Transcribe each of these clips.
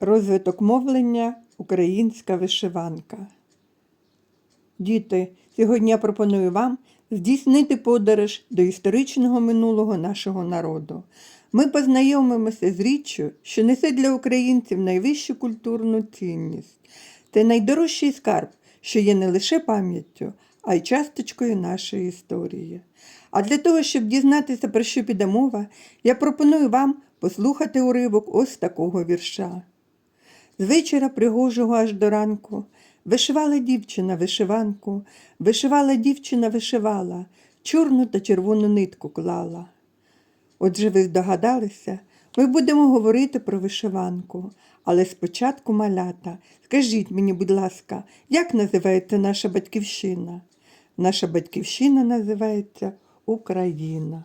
Розвиток мовлення Українська вишиванка. Діти, сьогодні я пропоную вам здійснити подорож до історичного минулого нашого народу. Ми познайомимося з річчю, що несе для українців найвищу культурну цінність. Це найдорожчий скарб, що є не лише пам'яттю, а й часточкою нашої історії. А для того, щоб дізнатися, про що піде мова, я пропоную вам послухати уривок ось такого вірша. З вечора пригожого аж до ранку вишивала дівчина вишиванку, вишивала дівчина вишивала, чорну та червону нитку клала. Отже, ви здогадалися, ми будемо говорити про вишиванку. Але спочатку малята, скажіть мені, будь ласка, як називається наша батьківщина? Наша батьківщина називається Україна.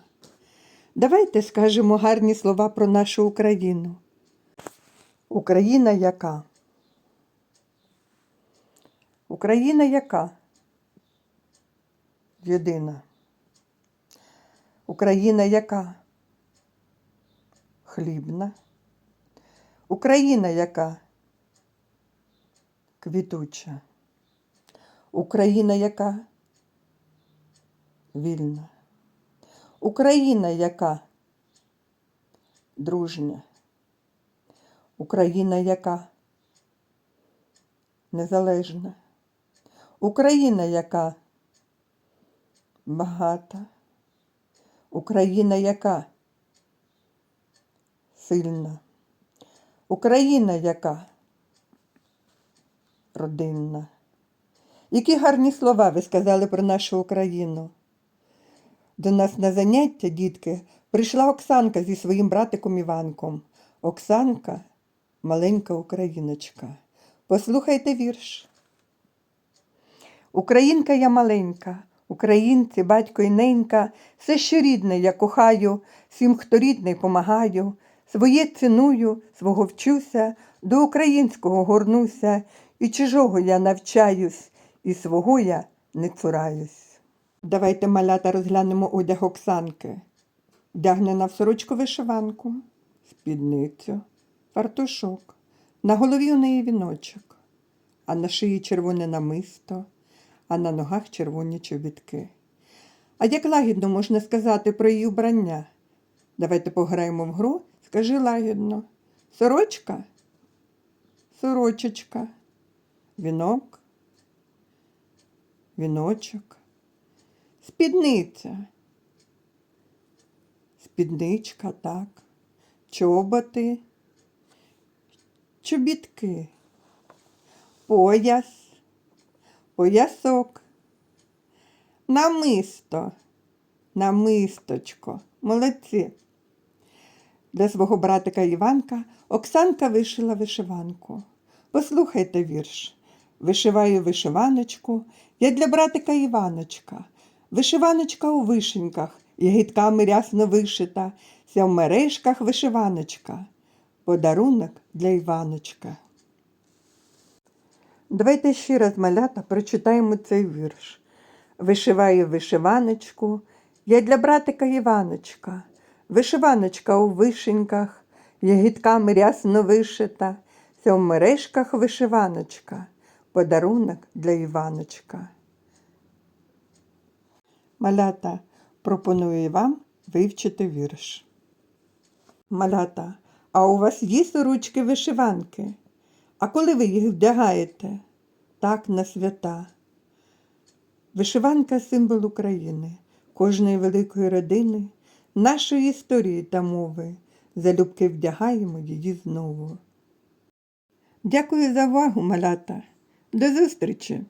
Давайте скажемо гарні слова про нашу Україну. Україна яка? Україна яка? Єдина. Україна яка? Хлібна. Україна яка? Квітуча. Україна яка? Вільна. Україна яка? Дружня. Україна яка? Незалежна. Україна яка? Багата. Україна яка? Сильна. Україна яка? Родинна. Які гарні слова ви сказали про нашу Україну. До нас на заняття, дітки, прийшла Оксанка зі своїм братиком Іванком. Оксанка маленька україночка. Послухайте вірш. Українка я маленька, українці, батько і ненька, все, що рідне, я кохаю, всім, хто рідний, помагаю, своє ціную, свого вчуся, до українського горнуся, і чужого я навчаюсь, і свого я не цураюсь. Давайте малята розглянемо одяг Оксанки. Вдягнена в сорочку вишиванку, спідницю, фартушок. На голові у неї віночок, а на шиї червоне намисто, а на ногах червоні чобітки. А як лагідно можна сказати про її вбрання? Давайте пограємо в гру, скажи лагідно. Сорочка? Сорочечка. Вінок. Віночок. Спідниця. Спідничка, так. Чоботи. Чобітки. Пояс. Поясок. Намисто. Намисточко. Молодці. Для свого братика Іванка Оксанка вишила вишиванку. Послухайте вірш. Вишиваю вишиваночку, я для братика Іваночка. Вишиваночка у вишеньках, ягідками рясно вишита, ся в мережках вишиваночка. Подарунок для Іваночка. Давайте ще раз, малята, прочитаємо цей вірш. Вишиваю вишиваночку, я для братика Іваночка. Вишиваночка у вишеньках, ягідками рясно вишита, ся в мережках вишиваночка. Подарунок для Іваночка. Малята, пропоную вам вивчити вірш. Малята, а у вас є сорочки вишиванки? А коли ви їх вдягаєте? Так, на свята. Вишиванка символ України, кожної великої родини, нашої історії та мови. Залюбки вдягаємо її знову. Дякую за увагу, малята. До зустрічі!